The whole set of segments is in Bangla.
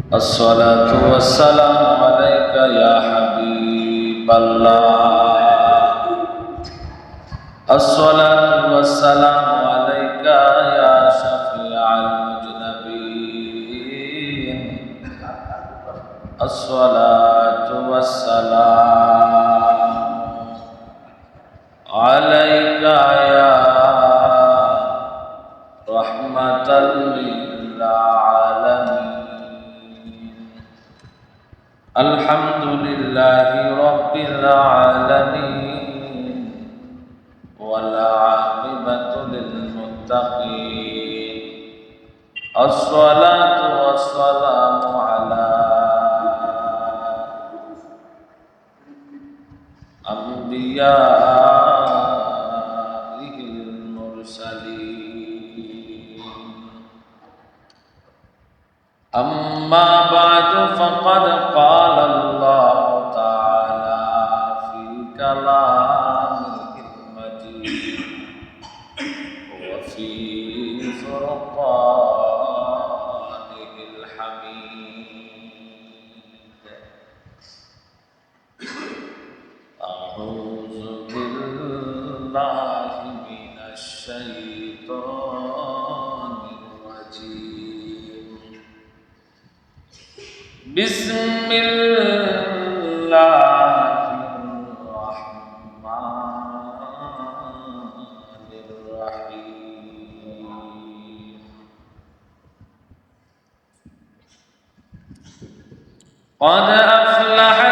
الصلاة والسلام عليك يا حبيب الله. الصلاة والسلام عليك يا شفيع المجنبين الصلاة والسلام المرسلين أما قد أفلح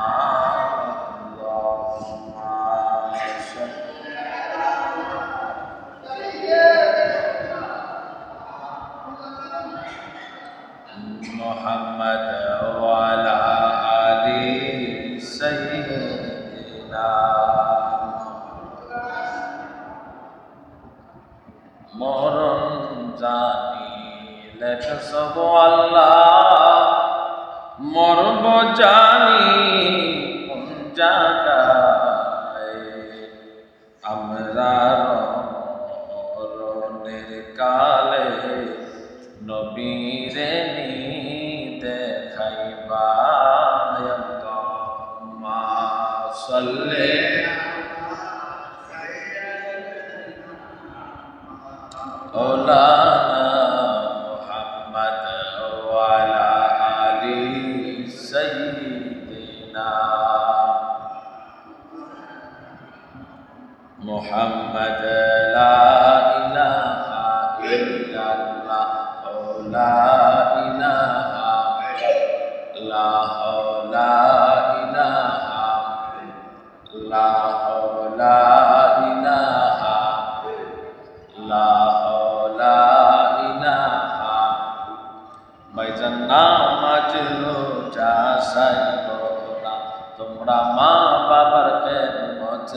সব আল্লাহ মরব জানি কোন জায়গায়। আমরা রনের কাজ নামাজ রোজা সাই তোমরা মা বাবার খেদমত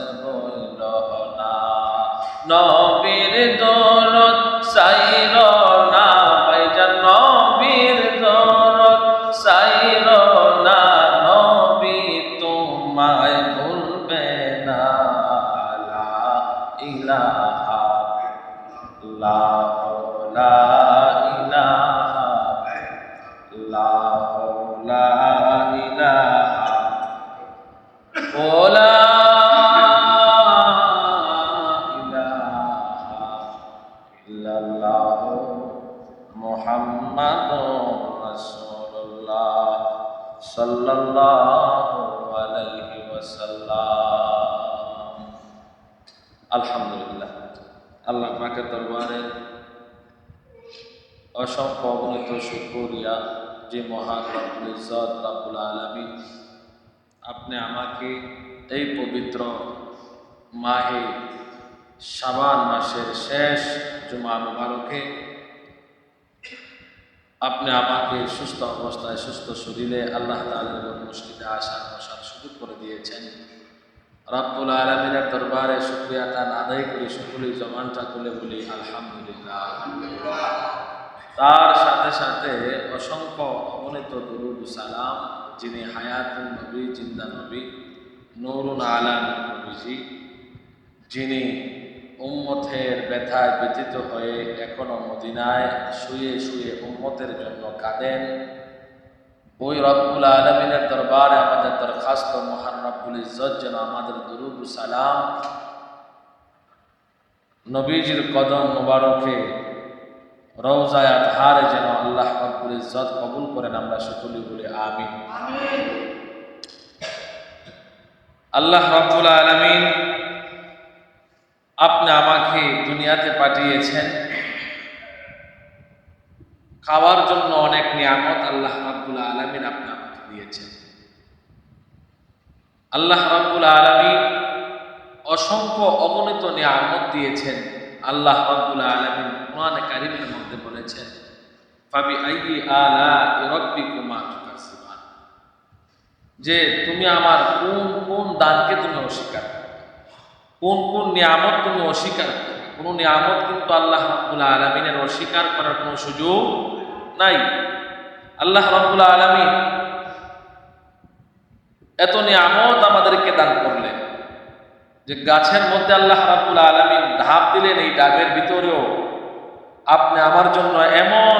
আলহামদুলিল্লাহ। আল্লাহ পাকের দরবারে অসংখ্য অগণিত শুকরিয়া যে মহান রব্বুল ইজ্জত, রব্বুল আলামিন আপনি আমাকে এই পবিত্র মাহে শাবান মাসের শেষ জুমা মুবারকে আপনি আমাকে সুস্থ অবস্থায় সুস্থ শরীরে আল্লাহ তাআলার মসজিদে আসার বসার সুযোগ করে দিয়েছেন। রব্বুল আলমিনের দরবারে শুক্রিয়াটা আদায় করি, সকলেই জমানটা খুলে বলি, আলহামদুলিল্লাহ। তার সাথে সাথে অসংখ্য অগণিত দরুদ সালাম, যিনি হায়াতুল নবী, জিন্দা নবী নুরুন আলাম নবীজি, যিনি উম্মতের ব্যথায় ব্যতীত হয়ে এখনও মদিনায় শুয়ে শুয়ে উম্মতের জন্য কাঁদেন। ওই রব্বুল আলমিনের দরবারে আমাদের দরখাস্ত, মহান রব্বুল ইজ্জত যেন আমাদের দুরুদ সালাম নবীজির কদম মোবারকে, রওজায় আধারে যেন আল্লাহ রব্বুল ইজ্জত কবুল করেন, আমরা সকলে বলি আমিন। আল্লাহ রব্বুল আলমিন আপনি আমাকে দুনিয়াতে পাঠিয়েছেন। খাওয়ার জন্য অনেক নিয়ামত আল্লাহ রাব্বুল আলমিন আপনি দিয়েছেন। আল্লাহ রাব্বুল আলমিন অসংখ্য অগণিত নিয়ামত দিয়েছেন। আল্লাহ রাব্বুল আলমিন কোরআন কারিমের মধ্যে বলেছেন আইয়ি আলা তুকাসিবান। যে তুমি আমার কোন কোন দানকে তুমি অস্বীকার কোন কোন নিয়ামত তুমি অস্বীকার কোন নিয়ামত কিন্তু আল্লাহ রাব্বুল আলমিনের অস্বীকার করার কোনো সুযোগ নাই। আল্লাহ রাব্বুল আলমিন এত নিয়ামত আমাদেরকে দান করলেন যে গাছের মধ্যে আল্লাহ রাব্বুল আলমিন ধাপ দিলেন এই ডাবের ভিতরেও। আপনি আমার জন্য এমন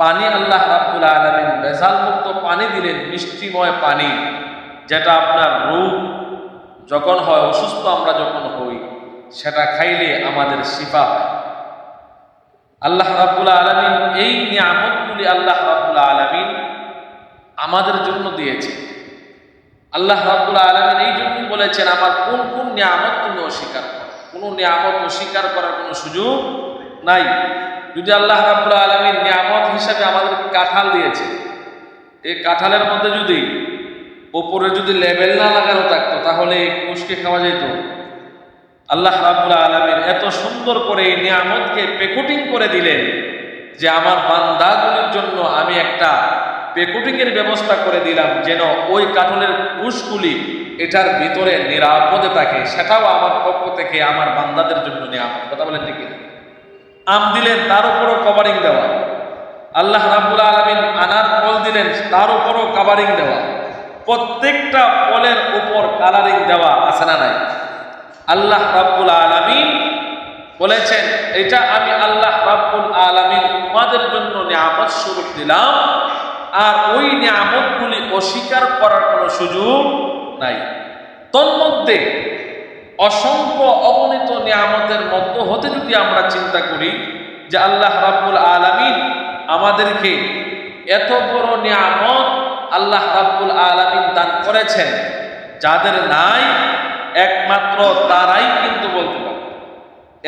পানি আল্লাহ রাব্বুল আলমিন বেজাল মুক্ত পানি দিলেন, মিষ্টিময় পানি, যেটা আপনার রূপ যখন হয়, অসুস্থ আমরা যখন হই, সেটা খাইলে আমাদের শিফা হয়। আল্লাহ রাব্বুল আলমিন এই নিয়ামতগুলি আল্লাহ রাব্বুল আলমিন আমাদের জন্য দিয়েছে। আল্লাহ রাব্বুল আলমিন এই জন্যই বলেছেন, আমার কোন কোন নিয়ামত তুমি অস্বীকার করো? কোনো নিয়ামত অস্বীকার করার কোনো সুযোগ নাই। যদি আল্লাহ রাব্বুল আলমিন নিয়ামত হিসাবে আমাদের কাঁঠাল দিয়েছে, এই কাঁঠালের মধ্যে যদি ওপরে যদি লেবেল না লাগানো থাকতো, তাহলে কুশকে খাওয়া যেত। আল্লাহ রাবুল আলমীর এত সুন্দর করে এই নিয়ামতকে পেকুটিং করে দিলেন যে আমার বান্দাগুলির জন্য আমি একটা পেকুটিংয়ের ব্যবস্থা করে দিলাম যেন ওই কাঠলের কুশগুলি এটার ভিতরে নিরাপদে থাকে সেটাও আমার পক্ষ থেকে আমার বান্দাদের জন্য নিয়ামত। কথা বলেন ঠিক আম দিলেন, তার উপরও কভারিং দেওয়া। আল্লাহ রাবুল আলমিন আনার ফল দিলেন, তার উপরও কাভারিং দেওয়া। প্রত্যেকটা ফলের উপর কালারিং দেওয়া আছে না নাই? আল্লাহ রাব্বুল আলামিন বলেছেন, এটা আমি আল্লাহ রাব্বুল আলামিন তোমাদের জন্য নিয়ামত স্বরূপ দিলাম, আর ওই নিয়ামতগুলি অস্বীকার করার কোনো সুযোগ নাই। তন্মধ্যে, অসংখ্য অগণিত নিয়ামতের মধ্য হতে যদি আমরা চিন্তা করি যে আল্লাহ রাব্বুল আলামিন আমাদেরকে এত বড় নিয়ামত আল্লাহ রাব্বুল আলামিন দান করেছেন, যাদের নাই একমাত্র তারাই কিন্তু বলতে পারে।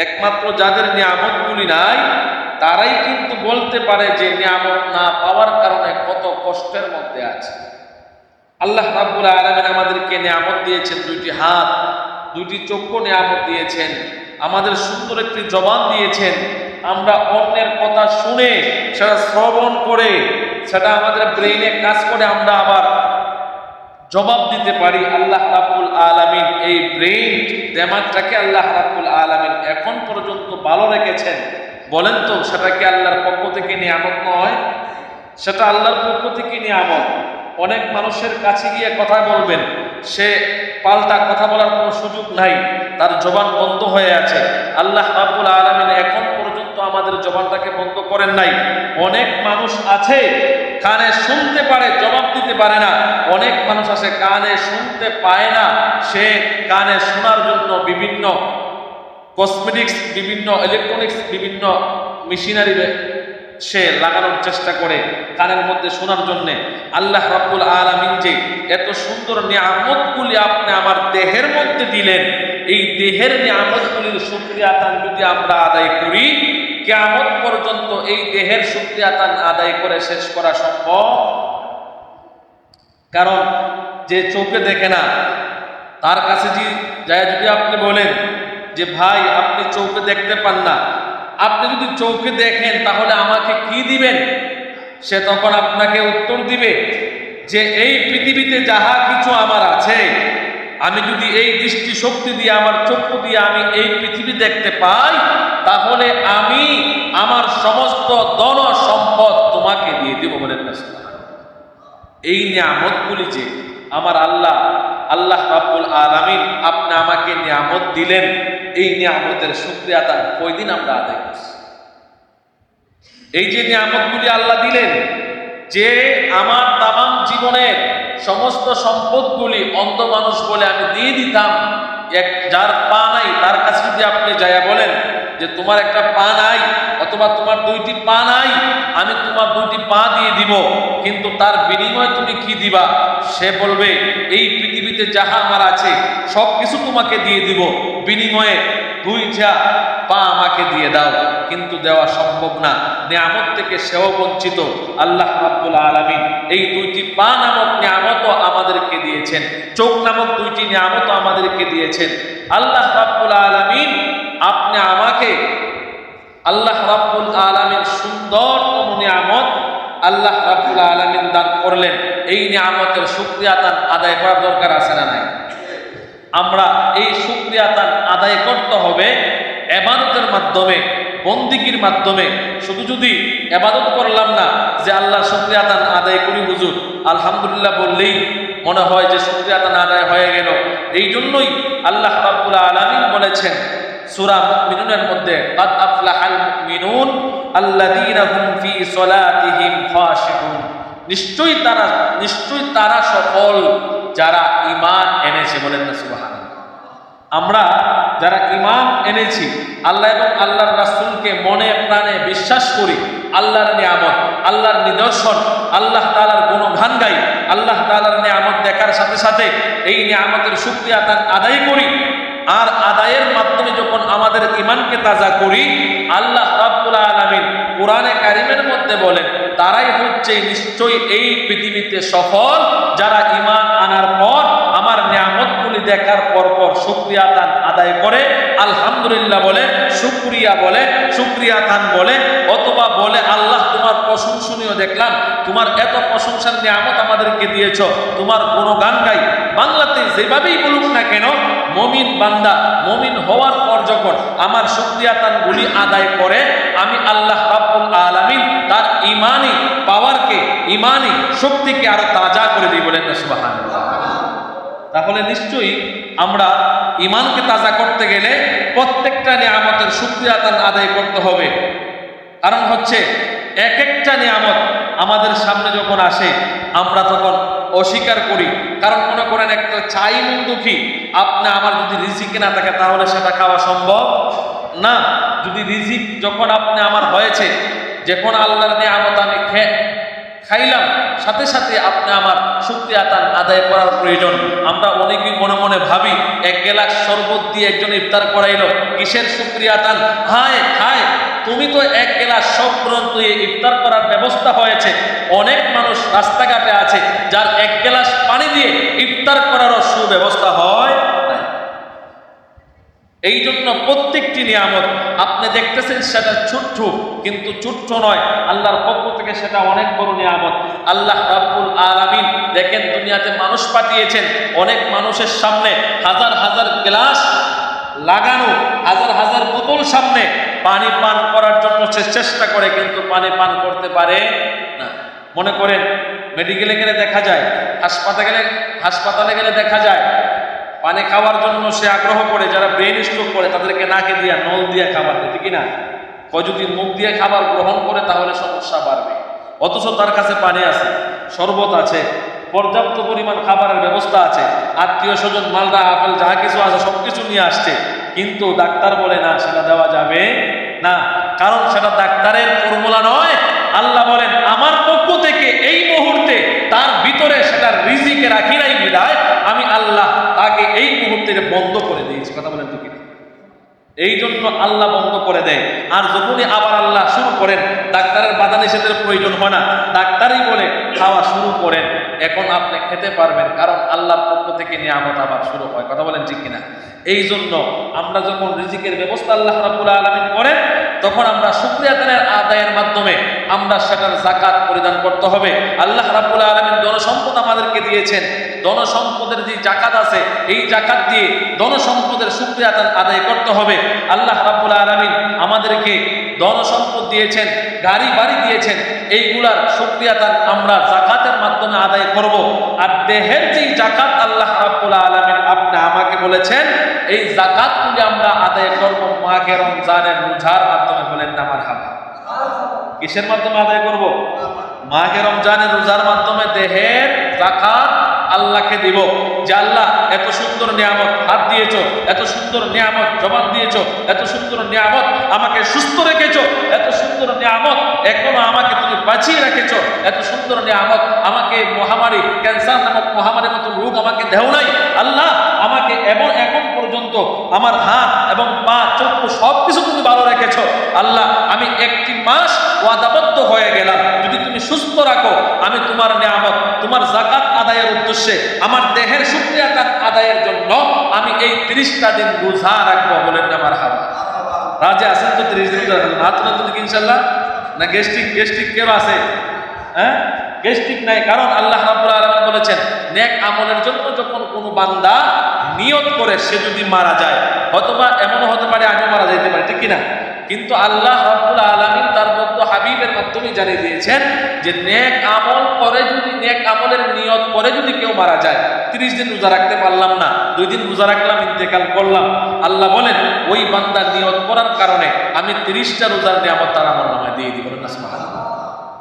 একমাত্র যাদের নিয়ামতগুলি নাই, তারাই কিন্তু বলতে পারে যে নিয়ামত না পাওয়ার কারণে কত কষ্টের মধ্যে আছে। আল্লাহ রাব্বুল আলামিন আমাদেরকে নিয়ামত দিয়েছেন দুইটি হাত, দুইটি চক্ষু নিয়ামত দিয়েছেন, আমাদের সুন্দর একটি জবান দিয়েছেন, আমরা অন্যের কথা শুনে, সেটা শ্রবণ করে, সেটা আমাদের ব্রেইনে কাজ করে, আমরা আবার জবাব দিতে পারি, আল্লাহ রাব্বুল আলামিন এই ব্রেইন দেমাগটাকে আল্লাহ রাব্বুল আলামিন এখন পর্যন্ত ভালো রেখেছেন। বলেন তো, সেটা কি আল্লাহর পক্ষ থেকে নিয়ামত নয়? সেটা আল্লাহর পক্ষ থেকে নিয়ামত। অনেক মানুষের কাছে গিয়ে কথা বলবেন, সে পাল্টা কথা বলার কোনো সুযোগ নাই, তার জবান বন্ধ হয়ে আছে। আল্লাহ রাব্বুল আলামিন এখন আমাদের জবানটাকে বন্ধ করেন নাই। অনেক মানুষ আছে, কানে শুনতে পারে, জবাব দিতে পারে না। অনেক মানুষ আছে, কানে শুনতে পায় না। সে কানে শোনার জন্য বিভিন্ন কসমেটিক্স বিভিন্ন ইলেকট্রনিক্স বিভিন্ন মেশিনারি সে লাগানোর চেষ্টা করে কানের মধ্যে শোনার জন্যে। আল্লাহ রাব্বুল আলামিন যে এত সুন্দর নিয়ামতগুলি আপনি আমার দেহের মধ্যে দিলেন, এই দেহের নিয়ামতগুলির শুক্রিয়াতান যদি আমরা আদায় করি, কেয়ামত পর্যন্ত এই দেহের শুক্রিয়াতান আদায় করে শেষ করা সম্ভব? কারণ যে চোখে দেখে না, তার কাছে যে যায় যদি আপনি বলেন যে, ভাই, আপনি চৌকে দেখতে পান না। আপনি যদি চৌকে দেখেন, তাহলে আমাকে কি দিবেন? সে তখন আপনাকে উত্তর দিবে যে, এই পৃথিবীতে যাহা কিছু আমার আছে, আমি যদি এই দৃষ্টি শক্তি দিয়ে, আমার চক্ষু দিয়ে আমি এই পৃথিবী দেখতে পাই, তাহলে আমি আমার সমস্ত ধন সম্পদ তোমাকে দিয়ে দিব বলেন না এই নিয়ামতগুলি যে আমার আল্লাহ আল্লাহ রাব্বুল আলামিন আপনি আমাকে নিয়ামত দিলেন। এই নিয়ামতের শুক্রিয়া তার কয়দিন আমরা আদায় করছি? এই যে নিয়ামতগুলি আল্লাহ দিলেন, যে আমার তামাম জীবনের সমস্ত সম্পদগুলি অন্ধ মানুষ বলে আমি দিয়ে দিতাম, এক যার পা নাই, তার কাছে যদি আপনি যাইয়া বলেন যে, তোমার একটা পা নাই অথবা তোমার দুইটি পা নাই আমি তোমার দুইটি পা দিয়ে দিব, কিন্তু তার বিনিময়ে তুমি কি দিবা? সে বলবে, এই পৃথিবীতে যাহা আমার আছে সব কিছু তোমাকে দিয়ে দিব। বিনিময়ে দুইটা পা আমাকে দিয়ে দাও। কিন্তু দেওয়া সম্ভব না। নিয়ামত থেকে সেও বঞ্চিত। আল্লাহ রাব্বুল আলামিন এই দুইটি পা নামক নিয়ামত আমাদেরকে দিয়েছেন। চোখ নামক দুইটি নিয়ামত আমাদেরকে দিয়েছেন। আল্লাহ রাব্বুল আলামিন আপনি আমাকে আল্লাহ রাব্বুল আলামিন সুন্দরতম নিয়ামত আল্লাহ রাব্বুল আলামিন দান করলেন। এই নিয়ামতের শুকরিয়া দান আদায় করার দরকার আছে না নাই? আমরা এই শুক্রিয়া তার আদায় করতে হবে এবাদতের মাধ্যমে, বন্দিগির মাধ্যমে। শুধু যদি এবাদত করলাম না যে আল্লাহ শুক্রিয়া তান আদায় করি হুজুর, আলহামদুলিল্লাহ বললেই মনে হয় যে শুক্রিয়া তান আদায় হয়ে গেল। এই জন্যই আল্লাহ রাব্বুল আলামিন বলেছেন সূরা মুমিনুনের মধ্যে, কাদ আফলাহাল মুমিনুন আল্লাযীনা হুম ফি সলাতিহিম খাশিউন। নিশ্চয়ই তারা নিশ্চয়ই তারা সফল যারা ইমান এনেছে বলেন না সুবাহান আমরা যারা ইমান এনেছি, আল্লাহ এবং আল্লাহর রাসূলকে মনে প্রাণে বিশ্বাস করি, আল্লাহর নিয়ামত, আল্লাহর নিদর্শন, আল্লাহ তাআলার গুণগান গাই, আল্লাহ তাআলার নিয়ামত দেখার সাথে সাথে এই নিয়ামতের শুকরিয়া তার আদায় করি আর আদায়ের মাধ্যমে যখন আমাদের ইমানকে তাজা করি, আল্লাহ রাব্বুল আলামিন কোরআনে কারিমের মধ্যে বলেন, তারাই হচ্ছে নিশ্চয়ই এই পৃথিবীতে সফল যারা ইমান আনার পর আমার নিয়ামতগুলি দেখার পর পর শুক্রিয়া দান আদায় করে। আলহামদুলিল্লাহ বলে, শুক্রিয়া বলে, শুক্রিয়া দান বলে, অথবা বলে, আল্লাহ তোমার প্রশংসনীয় দেখলাম, তোমার এত প্রশংসার নিয়ামত আমাদেরকে দিয়েছ, তোমার গুণগান গাই বাংলাতে যেভাবেই বলুক না কেন, মমিন বান্দা, মমিন হওয়ার পর যখন আমার শুক্রিয়া গুলি আদায় করে, আমি আল্লাহ রাব্বুল আলামিন তার ইমানি পাওয়ারকে ইমানি শক্তিকে আরও তাজা করে দিই বলেন সুবহানাল্লাহ। তাহলে নিশ্চয়ই আমরা ইমানকে তাজা করতে গেলে প্রত্যেকটা নিয়ে নিয়ামতের শুক্রিয়া তার আদায় করতে হবে। কারণ হচ্ছে এক একটা নিয়ামত আমাদের সামনে যখন আসে, আমরা তখন অস্বীকার করি। কারণ মনে করেন, একটা চাই মন দুঃখী, আপনি আমার যদি রিজিক না থাকে, তাহলে সেটা খাওয়া সম্ভব না। যদি রিজিক যখন আপনি আমার হয়েছে, যখন আল্লাহর নিয়ামত আমি খেয়ে খাইলাম, সাথে সাথে আপনি আমার শুক্রিয়া তার আদায় করার প্রয়োজন। আমরা অনেকেই মনে মনে ভাবি, এক গেলাস শরবত দিয়ে একজন ইফতার করাইল, কিসের শুক্রিয়া তান হায় হায়! তুমি তো এক গ্লাস সব গ্রন্থ ইফতার করার ব্যবস্থা হয়েছে। অনেক মানুষ রাস্তাঘাটে আছে, যার এক গ্লাস পানি দিয়ে ইফতার করারও সুব্যবস্থা হয় এই জন্য প্রত্যেকটি নিয়ামত আপনি দেখতেছেন সেটা ছোট্ট, কিন্তু ছোট্ট নয়। আল্লাহর পক্ষ থেকে সেটা অনেক বড় নিয়ামত। আল্লাহ রাব্বুল আলামিন দেখেন দুনিয়াতে মানুষ পাঠিয়েছেন, অনেক মানুষের সামনে হাজার হাজার গ্লাস লাগানো, হাজার হাজার বোতল সামনে। পানি পান করার জন্য সে চেষ্টা করে, কিন্তু পানি পান করতে পারে না। মনে করেন, মেডিকেলে গেলে দেখা যায়, হাসপাতালে গেলে হাসপাতালে গেলে দেখা যায়, পানি খাওয়ার জন্য সে আগ্রহ করে, যারা ব্রেন স্ট্রোক করে, তাদেরকে নাকে দিয়া, নল দিয়ে খাবার দিতে কিনা কয় যদি মুখ দিয়ে খাবার গ্রহণ করে, তাহলে সমস্যা বাড়বে। অথচ তার কাছে পানি আছে, শরবত আছে পর্যাপ্ত পরিমাণ খাবারের ব্যবস্থা আছে। আত্মীয় স্বজন, মালদা, আপেল, যা কিছু আছে সব কিছু নিয়ে আসছে। কিন্তু ডাক্তার বলে, না, সেটা দেওয়া যাবে না। কারণ সেটা ডাক্তারের ফর্মুলা নয়। আল্লাহ বলেন, আমার পক্ষ থেকে এই মুহূর্তে তার ভিতরে সেটা রিজিকে রাখি নাই বিদায়। আমি আল্লাহ তাকে এই মুহূর্তে বন্ধ করে দিয়েছি। কথা বলেন তো এই জন্য আল্লাহ বন্ধ করে দেয়। আর যখনই আবার আল্লাহ শুরু করেন, ডাক্তারের বাধা নিষেধের প্রয়োজন হয় না। ডাক্তারই বলে, খাওয়া শুরু করেন। এখন আপনি খেতে পারবেন, কারণ আল্লাহর পক্ষ থেকে নিয়ামত আবার শুরু হয়। কথা বলেন ঠিক কিনা? এই জন্য আমরা যখন রিজিকের ব্যবস্থা আল্লাহ রাবুল আলমিন করেন, তখন আমরা শুক্রিয়া দানের আদায়ের মাধ্যমে আমরা সেটার জাকাত পরিধান করতে হবে। আল্লাহ রাবুল আলমিন ধনসম্পদ আমাদেরকে দিয়েছেন। ধনসম্পদের যে জাকাত আছে, এই জাকাত দিয়ে ধনসম্পদের শুক্রিয়া দান আদায় করতে হবে। আল্লাহ রাবুল আলমিন আমাদেরকে ধনসম্পদ দিয়েছেন গাড়ি বাড়ি দিয়েছেন, এইগুলার শুক্রিয়া দান আমরা জাকাতের মাধ্যমে আদায় করব। আর দেহের যেই জাকাত আল্লাহ রাবুল আলমিন আপনি আমাকে বলেছেন, এই জাকাতগুলি আমরা আদায় করব মাকে রমজানের রোজার মাধ্যমে, বলেন না আমার হাবা কিসের মাধ্যমে আদায় করব? মাকে রমজানের রোজার মাধ্যমে দেহের জাকাত আল্লাহকে দিব। যে আল্লাহ, এত সুন্দর নিয়ামত হাত দিয়েছ, এত সুন্দর নিয়ামত জবান দিয়েছ, এত সুন্দর নিয়ামত আমাকে সুস্থ রেখেছ, এত সুন্দর নিয়ামত এখনও আমাকে তুমি বাঁচিয়ে রেখেছ, এত সুন্দর নিয়ামত আমাকে মহামারী, ক্যান্সার নামক মহামারীর মতো রোগ আমাকে দেও নাই। আল্লাহ এবং এখন পর্যন্ত আমার হাত এবং পা, চক্ষু সব কিছু তুমি ভালো রেখেছ। আল্লাহ, আমি একটি মাস ওয়াদাবদ্ধ হয়ে গেলাম। যদি তুমি সুস্থ রাখো, আমি তোমার নিয়ামত, তোমার জাকাত আদায়ের উদ্দেশ্যে, আমার দেহের শুক্রিয়া আদায়ের জন্য আমি এই তিরিশটা দিন রোজা রাখব বলেন আমার হাবা রাজে আছেন তো তিরিশ দিন হাত তুলেন তো ইনশাল্লাহ। না গেস্টিক গেস্টিক কেউ আছে? হ্যাঁ? গেস্টিক নাই, কারণ আল্লাহ রাব্বুল আলামিন বলেছেন নেক আমলের জন্য যখন কোনো বান্দা নিয়ত করে সে যদি মারা যায় অথবা এমনও হতে পারে আমি মারা যাইতে পারি, ঠিক কিনা কিন্তু আল্লাহ রাব্বুল আলামিন তার বন্ধু হাবিবের মাধ্যমে জানিয়ে দিয়েছেন যে নেক আমল করে যদি, নেক আমলের নিয়ত করে যদি কেউ মারা যায়, তিরিশ দিন রোজা রাখতে পারলাম না, দুই দিন রোজা রাখলাম, ইন্তেকাল করলাম, আল্লাহ বলেন, ওই বান্দার নিয়ত করার কারণে আমি তিরিশটা রোজার নিয়ামত তার আমার নামায় দিয়ে দিব না।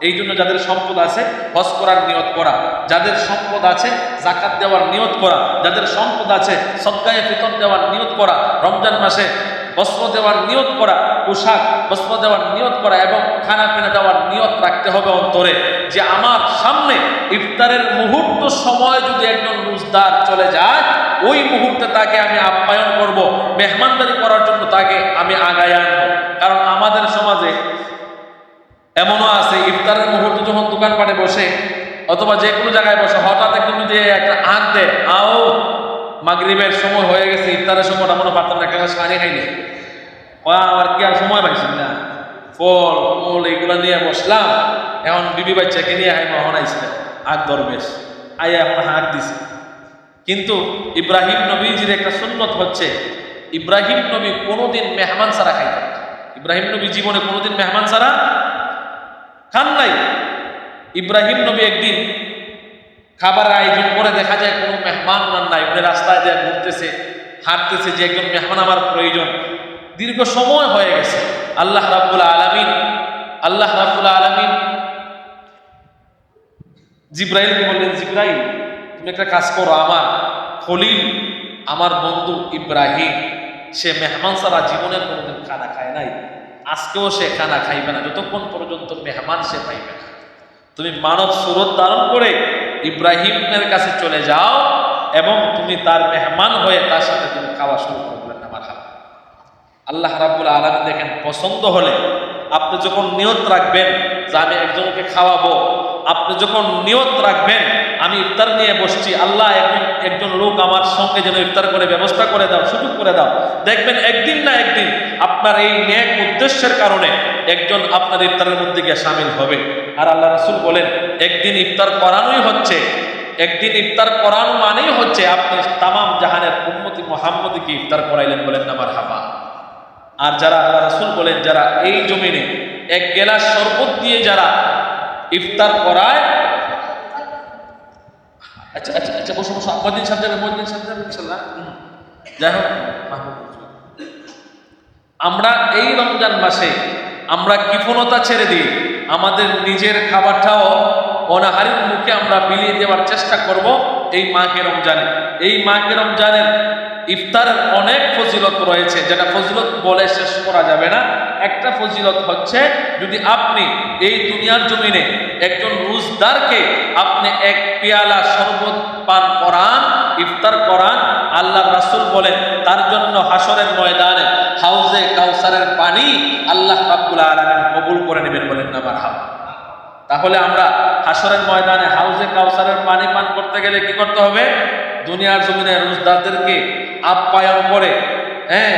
এই জন্য যাদের সম্পদ আছে, হজ করার নিয়ত করা। যাদের সম্পদ আছে জাকাত দেওয়ার নিয়ত করা। যাদের সম্পদ আছে সদ্গায়ে ফিতর দেওয়ার নিয়ত করা। রমজান মাসে বস্ত্র দেওয়ার নিয়ত করা, পোশাক, বস্ত্র দেওয়ার নিয়ত করা এবং খানা পিনা দেওয়ার নিয়ত রাখতে হবে অন্তরে। যে আমার সামনে ইফতারের মুহূর্ত সময় যদি একজন রোজদার চলে যায়, ওই মুহূর্তে তাকে আমি আপ্যায়ন করব। মেহমানদারি করার জন্য তাকে আমি আগায় আনব। কারণ আমাদের সমাজে এমনও আছে, ইফতারের মুহূর্তে যখন দোকানপাটে বসে, অথবা যে কোনো জায়গায় বসে, হঠাৎ একদম যদি একটা আঁক দেয়, আও, মাগরিবের সময় হয়ে গেছে, ইফতারের সময়টা মনে পারতাম না একটা সারি কয়া আমার কি আর সময় পাইছি না? ফল, মূল এগুলো নিয়ে বসলাম, এখন বিবি বাচ্চাকে নিয়ে হাই মহন আইছিলেন আগ দরবেশ আইয়া এখন হাঁক দিছে। কিন্তু ইব্রাহিম নবীজির একটা সুন্নত হচ্ছে, ইব্রাহিম নবী কোনোদিন মেহমান ছাড়া খাইতেন ইব্রাহিম নবী জীবনে কোনোদিন মেহমান ছাড়া খান নাই। ইব্রাহিম নবী একদিন খাবার আয়োজন করে দেখা যায় কোনো মেহমান ওনার নাই। উনি রাস্তায় দিয়ে ঘুরতেছে, হাঁটতেছে, যে একজন মেহমান আমার প্রয়োজন। দীর্ঘ সময় হয়ে গেছে। আল্লাহ রাব্বুল আলমিন, আল্লাহ রাব্বুল আলামিন জিব্রাইলকে বললেন, জিব্রাইল, তুমি একটা কাজ করো। আমার খলিল, আমার বন্ধু ইব্রাহিম, সে মেহমান সারা জীবনের কোনোদিন খানা খায় নাই। আজকেও সে খানা খাইবে না, যতক্ষণ পর্যন্ত মেহমান সে পাইবে না। তুমি মানব সুরত ধারণ করে ইব্রাহিমের কাছে চলে যাও এবং তুমি তার মেহমান হয়ে তার সাথে তুমি খাওয়া শুরু করবেন আমার হাত আল্লাহ রাবুল আলম দেখেন, পছন্দ হলে আপনি যখন নিয়ত রাখবেন যে আমি একজনকে খাওয়াবো আপনি যখন নিয়ত রাখবেন, আমি ইফতার নিয়ে বসছি, আল্লাহ একজন একজন লোক আমার সঙ্গে যেন ইফতার করে ব্যবস্থা করে দাও, সুযোগ করে দাও। দেখবেন একদিন না একদিন আপনার এই নেক উদ্দেশ্যের কারণে একজন আপনার ইফতারের মধ্যে গিয়ে সামিল হবে। আর আল্লাহ রাসূল বলেন, একদিন ইফতার করানোই হচ্ছে। একদিন ইফতার করানো মানেই হচ্ছে আপনি তামাম জাহানের উন্মতি মোহাম্মদীকে ইফতার করাইলেন বলেন আমার হাবা আর যারা আল্লাহ রাসূল বলেন, যারা এই জমিনে এক গেলাস শরবত দিয়ে যারা ইফতার করায়। আচ্ছা আচ্ছা আচ্ছা বসো বসো। মদিন সাহেব যাবে মদিন সাহেব যাই হোক আমরা এই রমজান মাসে আমরা কৃপণতা ছেড়ে দিই আমাদের নিজের খাবারটাও অনাহারির মুখে আমরা বিলিয়ে দেওয়ার চেষ্টা করব এই মাকে রমজানে। এই মাকে রমজানের ইফতারের অনেক ফজিলত রয়েছে, যেটা ফজিলত বলে শেষ করা যাবে না। একটা ফজিলত হচ্ছে, যদি আপনি এই দুনিয়ার জমিনে একজন রুজদারকে আপনি এক পেয়ালা শরবত পান করান, ইফতার করান আল্লাহ রাসূল বলেন, তার জন্য হাসরের ময়দানে হাউজে কাউসারের পানি আল্লাহ রাব্বুল আলামিন কবুল করে নেবেন বলেন না মারহাবা। তাহলে আমরা হাসরের ময়দানে হাউজে কাউসারের পানি পান করতে গেলে কি করতে হবে? দুনিয়ার জমিনে রোজদারদেরকে আপ্যায়ন করে হ্যাঁ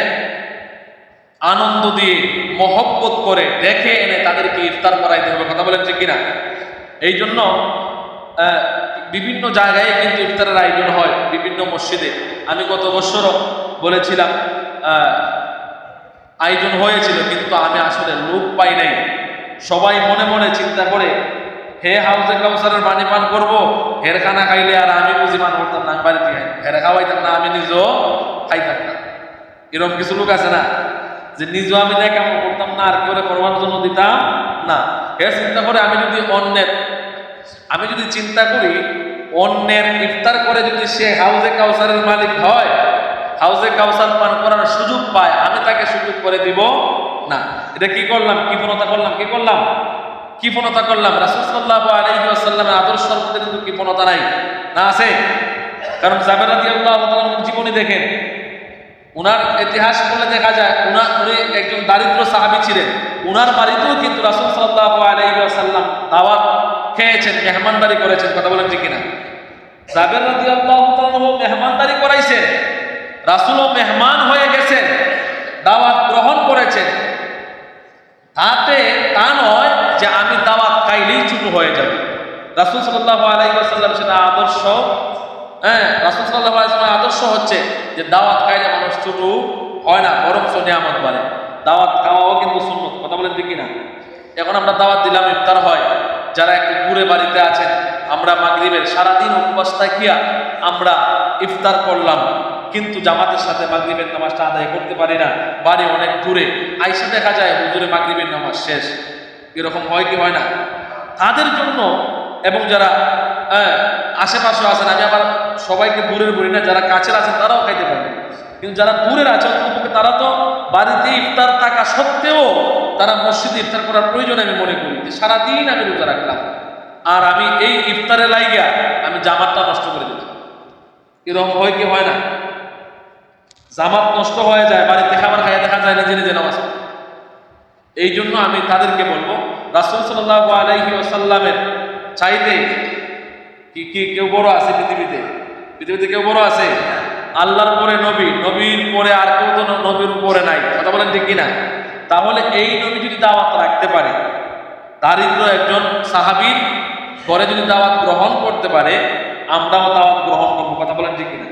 আনন্দ দিয়ে, মহব্বত করে দেখে এনে তাদেরকে ইফতার করাইতে হবে কথা বলেন ঠিক কিনা? এই জন্য বিভিন্ন জায়গায় কিন্তু ইফতারের আয়োজন হয়, বিভিন্ন মসজিদে। আমি গত বছরও বলেছিলাম আয়োজন হয়েছিল, কিন্তু আমি আসলে লোক পাই নাই। সবাই মনে মনে চিন্তা করে, হে হাউজে কাউসারের পানি পান করব, হের খানা খাইলে আর আমি বুঝি পান করতাম না, আমি বাড়িতে খাই। হের খাওয়াইতাম না, আমি নিজেও খাইতাম না। এরকম কিছু লোক আছে না? যে নিজেও আমি কেমন করতাম না, আর করে করবার জন্য দিতাম না। এর চিন্তা করে আমি যদি অন্যের আমি যদি চিন্তা করি, অন্যের ইফতার করে যদি সে হাউজে কাউসারের মালিক হয়, হাউজে কাউসার পান করার সুযোগ পায়, আমি তাকে সুযোগ করে দিব না। এটা কি করলাম? কৃপণতা করলাম? কি করলাম? কৃপণতা করলাম? রাসূল সাল্লাল্লাহু আলাইহি ওয়াসাল্লামের আদর্শের মধ্যে কিন্তু কৃপণতা নাই? না আছে? কারণ জাবের রাদিয়াল্লাহু তাআলার জীবনী দেখেন। উনার ইতিহাস বলে দেখা যায় উনার উনি একজন দারিদ্র সাহাবী ছিলেন। উনার বাড়িতেও কিন্তু রাসূল সাল্লাল্লাহু আলাইহি ওয়াসাল্লাম দাওয়াত খেয়েছেন, মেহমানদারি করেছেন, কথা বলেন ঠিক কিনা? জাবের রাদিয়াল্লাহু তাআলা মেহমানদারি করাইছেন, রাসূলও মেহমান হয়ে গেছেন, দাওয়াত গ্রহণ করেছেন। তাতে তা নয় যে আমি দাওয়াত খাইলেই ছোট হয়ে যাবে। রাসূল সাল্লাল্লাহু আলাইহি ওয়াসাল্লাম সেটা আদর্শ হ্যাঁ রাসূল সাল্লাল্লাহু আলাইহি ওয়াসাল্লাম আদর্শ হচ্ছে যে দাওয়াত খাইলে মানুষ ছোট হয় না, বরং নিয়ামত বাড়ে। দাওয়াত খাওয়াও কিন্তু সুন্নত, কথা বলেন ঠিক না এখন আমরা দাওয়াত দিলাম ইফতার হয়, যারা একটু দূরে বাড়িতে আছেন, আমরা মাগরিবের সারাদিন উপবাস থাকিয়া আমরা ইফতার করলাম, কিন্তু জামাতের সাথে মাগরিবের নামাজটা আদায় করতে পারি না, বাড়ি অনেক দূরে। আইসা দেখা যায় হুজুরে মাগরিবের নামাজ শেষ। এরকম হয় কি হয় না? তাদের জন্য এবং যারা আশেপাশে আছেন, আমি আবার সবাইকে দূরের বলি না, যারা কাছের আছেন তারাও খাইতে পারবে কিন্তু যারা দূরের আছে অন্ততপক্ষে তারা তো বাড়িতে ইফতার থাকা সত্ত্বেও তারা মসজিদে ইফতার করার প্রয়োজন আমি মনে করি যে সারাদিন আমি রোজা রাখলাম। আর আমি এই ইফতারে লাইগা, আমি জামাতটা নষ্ট করে দিতাম এরকম হয় কি হয় না? জামাত নষ্ট হয়ে যায়, বাড়িতে খাবার খাইয়ে দেখা যায় নিজে নিজে নামাজ। পড়ে। এই জন্য আমি তাদেরকে বলব, রাসুল সাল্লাহ আলাইহি ওসাল্লামের চাইতে? কি কি, কেউ বড় আছে পৃথিবীতে? পৃথিবীতে কেউ বড় আছে? আল্লাহর পরে নবী, নবীর পরে আর কেউ তো নবীর উপরে নাই। কথা বলেন ঠিক কিনা? তাহলে এই নবী যদি দাওয়াত রাখতে পারে, দারিদ্র একজন সাহাবীর পরে যদি দাওয়াত গ্রহণ করতে পারে, আমরাও দাওয়াত গ্রহণ করব। কথা বলেন ঠিক কিনা?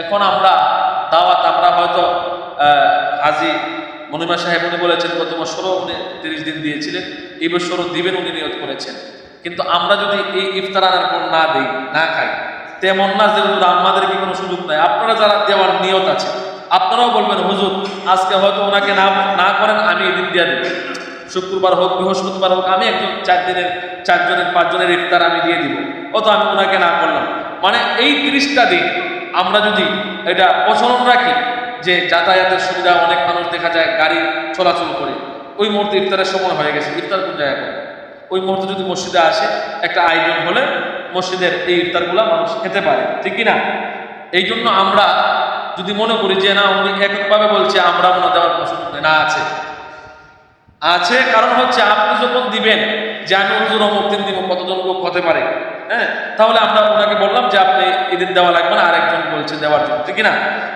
এখন আমরা দাওয়াত, আমরা হয়তো হাজি মনিমা সাহেব উনি বলেছেন, গত বছরও উনি তিরিশ দিন দিয়েছিলেন। এই বছরও দিবেন উনি নিয়োগ করেছেন। কিন্তু আমরা যদি এই ইফতার আনার পর না দিই, না খাই, তেমন না যে হুজুর, আমাদের কি কোনো সুযোগ নাই? আপনারা যারা দেওয়ার নিয়ত আছে, আপনারাও বলবেন, হুজুর, আজকে হয়তো ওনাকে না না করেন, আমি এদিন দিয়ে শুক্রবার হোক, বৃহস্পতিবার হোক, আমি একজন চার দিনের, চারজনের, পাঁচজনের ইফতার আমি দিয়ে দিব অত আমি ওনাকে না করলাম। মানে এই তিরিশটা দিন আমরা যদি এটা প্রচলন রাখি, যে যাতায়াতের সুবিধা, অনেক মানুষ দেখা যায় গাড়ি চলাচল করে, ওই মুহূর্তে ইফতারের সময় হয়ে গেছে। ইফতার কোন জায়গায় করে ওই মুহূর্তে যদি মসজিদে আসে, একটা আয়োজন হলে মসজিদের এই ইফতারগুলা মানুষ খেতে পারে, ঠিক কি না এই জন্য আমরা যদি মনে করি যে না, উনি এককভাবে বলছে, আমরা মনে দেওয়ার কোনো সুযোগ না, আছে। আছে কারণ হচ্ছে আপনি যখন দিবেন যে আমি হুজুর অমুক দিন দিব, কতজন লোক হতে পারে হ্যাঁ? তাহলে আমরা ওনাকে বললাম যে আপনি এদিন দেওয়া লাগবে না, আরেকজন বলছে দেওয়ার জন্য, ঠিক না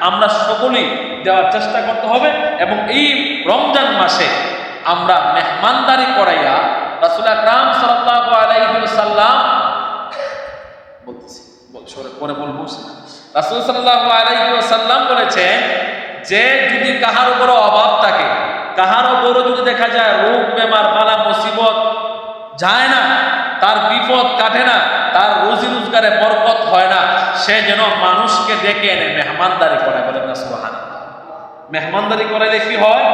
আমরা সকলেই দেওয়ার চেষ্টা করতে হবে এবং এই রমজান মাসে আমরা মেহমানদারি করাইয়া রাসুল আকরাম সাল্লাল্লাহু আলাইহি ওয়াসাল্লাম বলতেছি, বল পরে বলব রাসূল সাল্লাল্লাহু আলাইহি ওয়াসাল্লাম বলেছেন যে যদি কাহার উপর অভাব থাকে কাহার উপর যদি দেখা যায় রোগ, বেমার, বালা, মুসিবত যায় না, তার বিপদ কাটে না, তার রুজি রোজগারে বরকত হয় না, সে যেন মানুষকে ডেকে এনে মেহমানদারি করে বলেন না, সুবহানাল্লাহ। মেহমানদারি করাইলে কি হয়?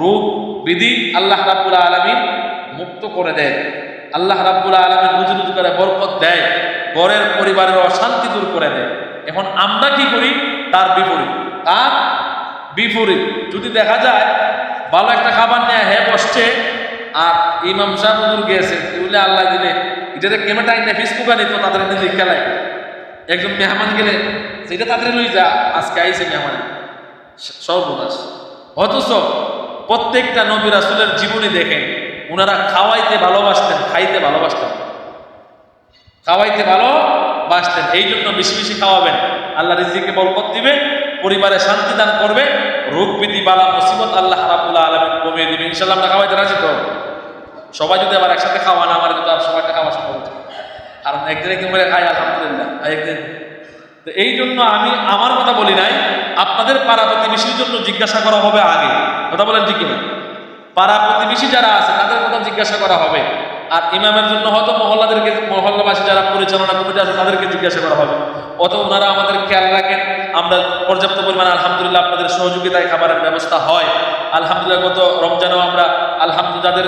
রোগ বিধি আল্লাহ রাব্বুল আলামিন মুক্ত করে দেয়। আল্লাহ রাব্বুল আলামিন রুজি রোজগারে বরকত দেয় ঘরের পরিবারের অশান্তি দূর করে দেয়। এখন আমরা কি করি? তার বিপরীত। তার বিপরীত। যদি দেখা যায়, ভালো একটা খাবার নেয় হ্যাঁ বসছে, আর ইমাম সাহেব হুজুর গিয়েছে, বলে আল্লাহ দিলে, এটাতে কেমেটা এনে ফেসবুকে নিত তাদের নিজে খেলায়। একজন মেহমান গেলে, সেটা তাদের লই যা, আজকে আইসে মেহমান। সর্বনাশ। অথচ প্রত্যেকটা নবী রাসুলের জীবনী দেখেন। ওনারা খাওয়াইতে ভালোবাসতেন, খাইতে ভালোবাসতেন। খাওয়াইতে ভালোবাসতেন, এই জন্য বেশি বেশি খাওয়াবেন। আল্লাহ রিজিকে বরকত দিবে, পরিবারে শান্তি দান করবে রোগ বিধি বালা, মুসিবত আল্লাহ রাবুল্লাহ আলমিন কমিয়ে দিবে। ইনশাল্লাহ আমরা খাওয়াইতে রাজি তো? সবাই যদি আবার একসাথে খাওয়া না, আমার কিন্তু আর সবাইকে খাওয়া সম্ভব কারণ একদিন একদিন করে খাই, আলহামদুলিল্লাহ একদিন। তো এই জন্য আমি, আমার কথা বলি নাই, আপনাদের পাড়া প্রতিবেশীর জন্য জিজ্ঞাসা করা হবে আগে। কথা বলেন ঠিক না পাড়া প্রতিবেশী যারা আছে, তাদের কথা জিজ্ঞাসা করা হবে। আর ইমামের জন্য হয়তো মহল্লাদেরকে মহল্লাবাসী যারা পরিচালনা কমিটি আছে, তাদেরকে জিজ্ঞাসা করা হবে। অত ওনারা আমাদের খেয়াল রাখেন, আমরা পর্যাপ্ত পরিমাণে আলহামদুলিল্লাহ আপনাদের সহযোগিতায় খাবারের ব্যবস্থা হয়। আলহামদুলিল্লাহ, গত রমজানেও আমরা আলহামদুলিল্লাহ যাদের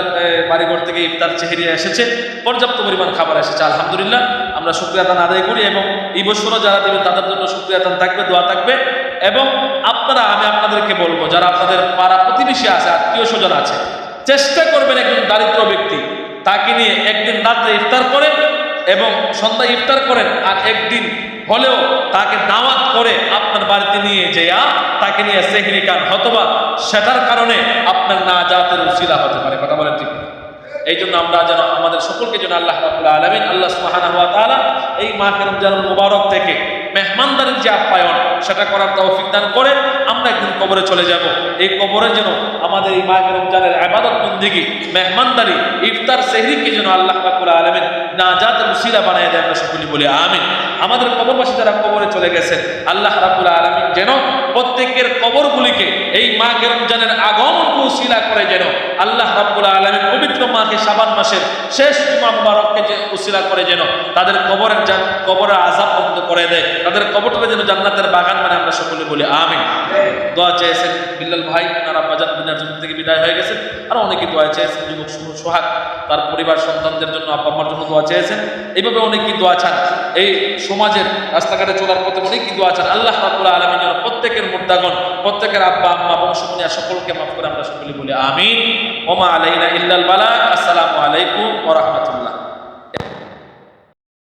বাড়িঘর থেকে ইফতার চেহারিয়া এসেছে, পর্যাপ্ত পরিমাণ খাবার এসেছে, আলহামদুলিল্লাহ। আমরা শুক্রিয়া দান আদায় করি এবং এই বছরও যারা দেবেন, তাদের জন্য শুক্রিয়া দান থাকবে, দোয়া থাকবে। এবং আপনারা, আমি আপনাদেরকে বলব, যারা আপনাদের পাড়া প্রতিবেশী আছে, আত্মীয় স্বজন আছে, চেষ্টা করবেন একজন দারিদ্র ব্যক্তি, তাকে নিয়ে একদিন রাত্রে ইফতার করেন এবং সন্ধ্যা ইফতার করেন, আর একদিন হলেও তাকে দাওয়াত করে আপনার বাড়িতে নিয়ে যেয়া, তাকে নিয়ে সেহরি খান, হতবা, সেটার কারণে আপনার না জাতের উশিলা হতে পারে। কথা বলেন ঠিক এই জন্য আমরা যেন আমাদের সকলকে যেন আল্লাহ আলমিন, আল্লাহ তাআলা এই মাহে রমজানুল মুবারক থেকে মেহমানদারির যে আপ্যায়ন, সেটা করার তৌফিক দান করে আমরা একদিন কবরে চলে যাব। এই কবরে যেন আমাদের এই মাহে রমজানের আবাদত বন্দিগি, মেহমানদারি, ইফতার, সেহরিকে যেন আল্লাহ রাবুল না নাজাত উসিলা বানিয়ে দেয় আমরা সকলে বলি আমিন। আমাদের কবরবাসী যারা কবরে চলে গেছেন, আল্লাহ রাবুল আলমিন যেন প্রত্যেকের কবরগুলিকে এই মাহে রমজানের আগমন উসিলা করে যেন আল্লাহ রাব্বুল আলামিন পবিত্র মাকে সাবান মাসের শেষ মুবারককে যে উসিলা করে যেন তাদের কবরের কবরের আযাব বন্ধ করে দেয়। তাদের কবরটাকে যেন জান্নাতের বাগান মানে আমরা সকলে বলি আমি দোয়া চেয়েছেন বিল্লাল ভাই তার আব্বাজান দুনিয়ার জন্য থেকে বিদায় হয়ে গেছেন। আর অনেকে দোয়া চেয়েছেন যুবক সোহাগ, তার পরিবার সন্তানদের জন্য আব্বা আম্মার জন্য দোয়া চেয়েছেন। এইভাবে অনেকেই দোয়া চান। এই সমাজের রাস্তাঘাটে চলার পথে অনেকেই দোয়া চান। আল্লাহ রাব্বুল আলামিন যেন প্রত্যেকের মুদ্দাগণ প্রত্যেকের আব্বা আম্মা বংশকুনিয়া সকলকে মাফ করে আমরা সকলে বলি আমিন। ওমা আলাইনা ইল্লাল বালা। আসসালামু আলাইকুম ওয়া রাহমাতুল্লাহ।